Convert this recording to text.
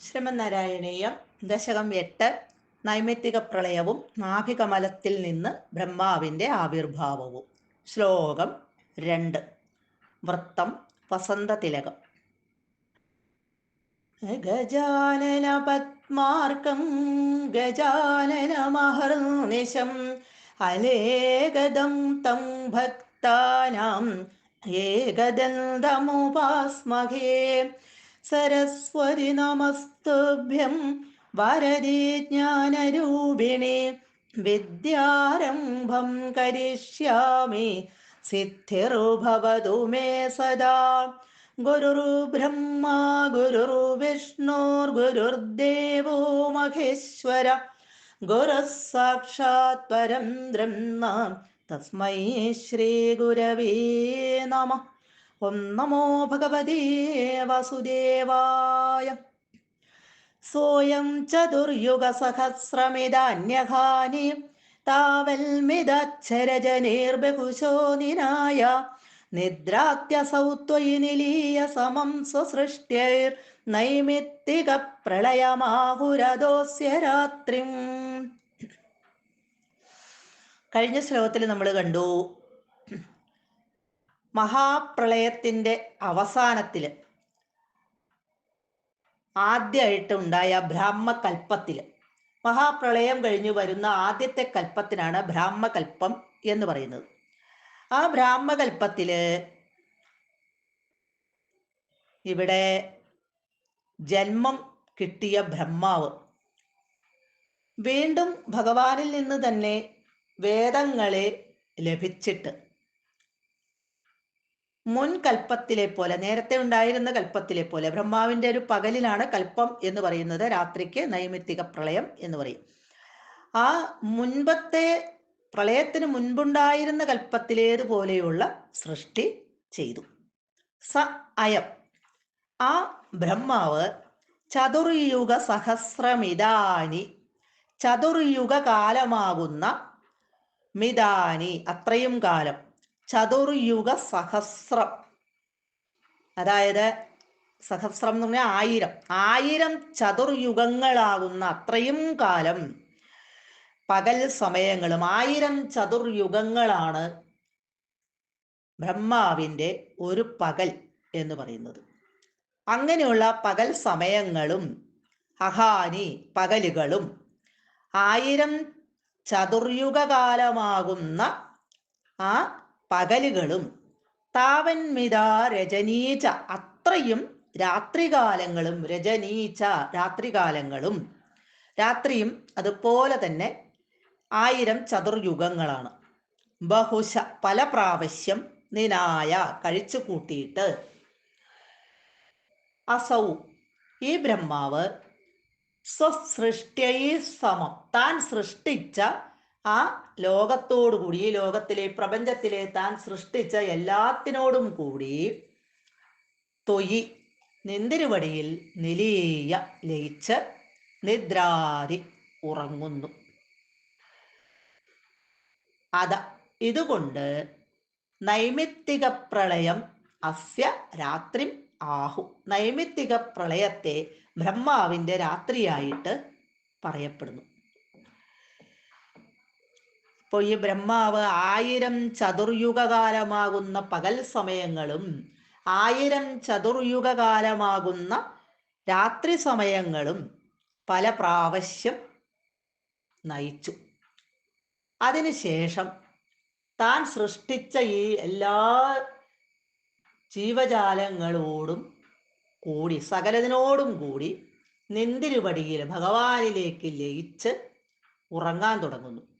ശ്രീമന്നാരായണീയം ദശകം എട്ട് നൈമിത്തിക പ്രളയവും നാഭികമലത്തിൽ നിന്ന് ബ്രഹ്മാവിന്റെ ആവിർഭാവവും. ശ്ലോകം രണ്ട്. വൃത്തം വസന്തതിലകം ഗജാനന പത്മാർക്കം ഗജാനന മഹർനിശം അലേകദം തം ഭക്താനാം ഏകദന്തമുപാസ്മഹേ. സരസ്വതി നമസ്തുഭ്യം വരതി ജ്ഞാനരൂപിണി. വിദ്യാരംഭം കരിഷ്യാമി. സിദ്ധിർഭവതു മേ സദാ. ഗുരുർബ്രഹ്മ ഗുരുർവിഷ്ണുർഗുരുർദേവോ മഹേശ്വര. ഗുരുഃ പരം ബ്രഹ്മ. തസ്മൈ ശ്രീ ഗുരവേ നമ. ഓം നമോ ഭഗവതേ വാസുദേവായ സോയം ചതുർയുഗ സഹസ്രമിതാന്യഹാനി താവൽമിതക്ഷരജനീർബഹുശോ നിനായ നിദ്രാത്യസൗ ത്വയി നിലീയ സമം സ്വസൃഷ്ട്യൈർ നൈമിത്തിക പ്രളയമാഹുരദോസ്യ രാത്രിം കഴിഞ്ഞ ശ്ലോകത്തിൽ നമ്മൾ കണ്ടു മഹാപ്രളയത്തിന്റെ അവസാനത്തിൽ ആദ്യമായിട്ട് ഉണ്ടായ ബ്രാഹ്മകൽപ്പത്തിൽ. മഹാപ്രളയം കഴിഞ്ഞു വരുന്ന ആദ്യത്തെ കൽപ്പത്തിനാണ് ബ്രാഹ്മകൽപ്പം എന്ന് പറയുന്നത്. ആ ബ്രാഹ്മകൽപ്പത്തിൽ ഇവിടെ ജന്മം കിട്ടിയ ബ്രഹ്മാവ്. വീണ്ടും ഭഗവാനിൽ നിന്ന് തന്നെ വേദങ്ങളെ ലഭിച്ചിട്ട് മുൻ കൽപ്പത്തിലെ പോലെ നേരത്തെ ഉണ്ടായിരുന്ന കൽപ്പത്തിലെ പോലെ ബ്രഹ്മാവിന്റെ ഒരു പകലിലാണ് കൽപ്പം എന്ന് പറയുന്നത്. രാത്രിക്ക് നൈമിത്തിക പ്രളയം എന്ന് പറയും. ആ മുൻപത്തെ പ്രളയത്തിന് മുൻപുണ്ടായിരുന്ന കൽപ്പത്തിലേതുപോലെയുള്ള സൃഷ്ടി ചെയ്തു. സ അയം. ആ ബ്രഹ്മാവ് ചതുർയുഗ സഹസ്രമിതാനി ചതുർയുഗ കാലമാകുന്ന മിതാനി അത്രയും കാലം. ചതുർയുഗ സഹസ്രം അതായത് സഹസ്രം എന്ന് പറഞ്ഞാൽ ആയിരം. ആയിരം ചതുർയുഗങ്ങളാകുന്ന അത്രയും കാലം പകൽ സമയങ്ങളും ആയിരം ചതുർയുഗങ്ങളാണ് ബ്രഹ്മാവിന്റെ ഒരു പകൽ എന്ന് പറയുന്നത്. അങ്ങനെയുള്ള പകൽ സമയങ്ങളും അഹാനി പകലുകളും ആയിരം ചതുർയുഗകാലമാകുന്ന ആ പകലുകളും താവന്മിതാ രജനീച അത്രയും രാത്രികാലങ്ങളും രജനീച്ച രാത്രികാലങ്ങളും. രാത്രിയും അതുപോലെ തന്നെ ആയിരം ചതുർയുഗങ്ങളാണ്. ബഹുശ പല പ്രാവശ്യം നിനായ കഴിച്ചു കൂട്ടിയിട്ട് അസൗ. ഈ ബ്രഹ്മാവ് സ്വസൃഷ്ടിയൈ സമം. താൻ സൃഷ്ടിച്ച ആ ലോകത്തോടുകൂടി ഈ ലോകത്തിലെ പ്രപഞ്ചത്തിലെ താൻ സൃഷ്ടിച്ച എല്ലാത്തിനോടും കൂടി തൊയി നിന്തിരുവടിയിൽ നിലീയ ലയിച്ച് നിദ്രാതി ഉറങ്ങുന്നു. അത ഇതുകൊണ്ട് നൈമിത്തിക പ്രളയം അസ്യ രാത്രി ആഹു. നൈമിത്തിക പ്രളയത്തെ ബ്രഹ്മാവിന്റെ രാത്രിയായിട്ട് പറയപ്പെടുന്നു. ഇപ്പോൾ ഈ ബ്രഹ്മാവ് ആയിരം ചതുർയുഗകാലമാകുന്ന പകൽ സമയങ്ങളും ആയിരം ചതുർയുഗകാലമാകുന്ന രാത്രി സമയങ്ങളും പല പ്രാവശ്യം നയിച്ചു. അതിനുശേഷം താൻ സൃഷ്ടിച്ച ഈ എല്ലാ ജീവജാലങ്ങളോടും കൂടി സകലതിനോടും കൂടി നിന്തിരുപടിയിൽ ഭഗവാനിലേക്ക് ലയിച്ച് ഉറങ്ങാൻ തുടങ്ങുന്നു.